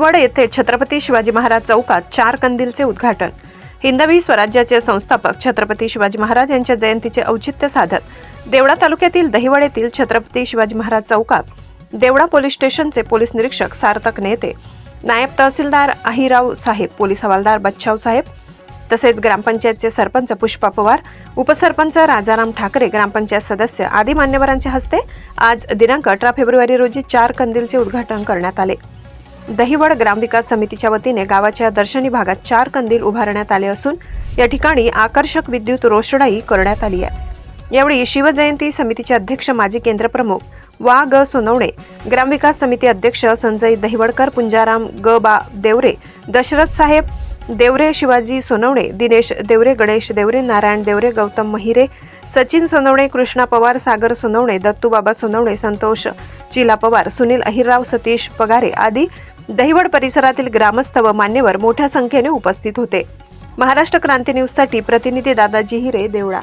दहिवड येथे छत्रपती शिवाजी महाराज चौकात चार कंदीलचे उद्घाटन. हिंदवी स्वराज्याचे संस्थापक छत्रपती शिवाजी महाराज यांच्या जयंतीचे औचित्य साधत देवळा तालुक्यातील दहिवड येथील छत्रपती शिवाजी महाराज चौकात देवळा पोलीस स्टेशनचे पोलीस निरीक्षक सार्थक नेते नायब तहसीलदार अहिराव साहेब पोलीस हवालदार बच्छाव साहेब तसेच ग्रामपंचायतचे सरपंच पुष्पा पवार उपसरपंच राजाराम ठाकरे ग्रामपंचायत सदस्य आदी मान्यवरांच्या हस्ते आज दिनांक अठरा फेब्रुवारी रोजी चार कंदीलचे उद्घाटन करण्यात आले. दहिवड ग्रामविकास समितीच्या वतीने गावाच्या दर्शनी भागात चार कंदील उभारण्यात आले असून या ठिकाणी आकर्षक विद्युत रोषणाई करण्यात आली आहे. यावेळी शिवजयंती समितीचे अध्यक्ष माजी केंद्रप्रमुख वा ग सोनवणे ग्रामविकास समिती अध्यक्ष संजय दहिवडकर पुंजाराम ग बा देवरे दशरथ साहेब देवरे शिवाजी सोनवणे दिनेश देवरे गणेश देवरे नारायण देवरे गौतम महिरे सचिन सोनवणे कृष्णा पवार सागर सोनवणे दत्तूबाबा सोनवणे संतोष चिला पवार सुनील अहिरराव सतीश पगारे आदी दहिवड परिसरातील ग्रामस्थ व मान्यवर मोठ्या संख्येने उपस्थित होते. महाराष्ट्र क्रांती न्यूजसाठी प्रतिनिधी दादाजी हिरे देवळा.